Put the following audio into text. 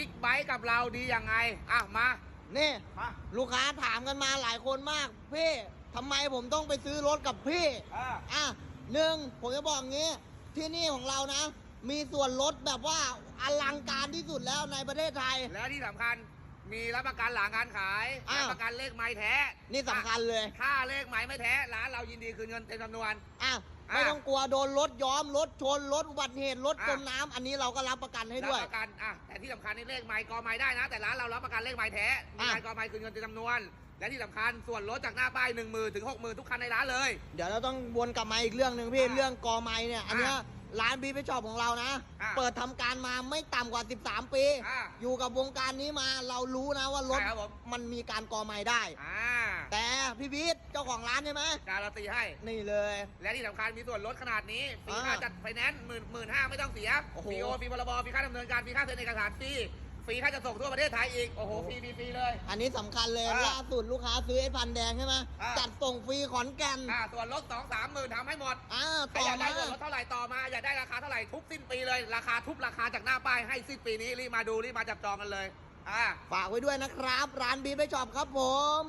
บิ๊กไบค์กับเราดียังไงอะมานี่มาลูกค้าถามกันมาหลายคนมากพี่ทำไมผมต้องไปซื้อรถกับพี่อ่าอะหนึ่งผมจะบอกงี้ ที่นี่ของเรานะ มีส่วนลดแบบว่าอลังการที่สุดแล้วในประเทศไทย และที่สำคัญ มีรับประกันหลังการขายอ้าว รับประกันเลขไม้แท้นี่สำคัญเลย ถ้าเลขไม้ไม่แท้ร้านเรายินดีคืนเงินเต็มจำนวน อะ อะไม่ต้องกลัวโดนรถย้อม รถชน รถอุบัติเหตุ รถอะจมน้ำ อันนี้เราก็รับประกันให้รับด้วย ประกันอะแต่ที่สำคัญนี่เลขไม้กอไม้ได้นะ แต่ร้านเรารับประกันเลขไม้แท้มีอะ ไม้กอไม้คืนเงินเต็มจำนวน และที่สำคัญส่วนลดจากหน้าป้ายหนึ่งหมื่นถึงหกหมื่นทุกคันในร้านเลย เดี๋ยวเราต้องวนกลับมาอีกเรื่องหนึ่งพี่ อะเรื่องกอไม้เนี่ย อันเนี้ยอะ ร้านบีไปชอบของเรานะ อะเปิดทำการมาไม่ต่ำกว่า 13 ปี อะอยู่กับวงการนี้มาเรารู้นะว่ารถใช่ครับผม มันมีการกอไม้ได้ อ่าแต่พี่บีทเจ้าของร้านใช่ไหมการันตีให้ นี่เลย และที่สำคัญมีส่วนลดขนาดนี้ฟรีอ่าค่าจัดไฟแนนซ์หมื่นหมื่นห้าไม่ต้องเสียโอ้โห ฟรีโอฟรีพรบฟรีค่าดำเนินการฟรีค่าเซ็นเอกสารฟรีฟ รีค่าจะส่งทั่วประเทศไทยอีก โอ้โหฟรีฟรีฟรีเลย อันนี้สำคัญเลยอะล่าสุดลูกค้าซื้อไอ้พันแดงใช่ไหมอะจัดส่งฟรีขอนแก่นอ่าส่วนลดสองสามหมื่นทำให้หมด อ่าใครต่ออยากได้มาส่วนลดเท่าไหร่ต่อมาอยากได้ราคาเท่าไหร่ทุกสิ้นปีเลย ราคาทุบราคาจากหน้าป้ายให้สิ้นปีนี้รีบมาดูรีบมาจับจองกันเลยอ่า ฝากไว้ด้วยนะครับ ร้านบีทไปชอบครับผม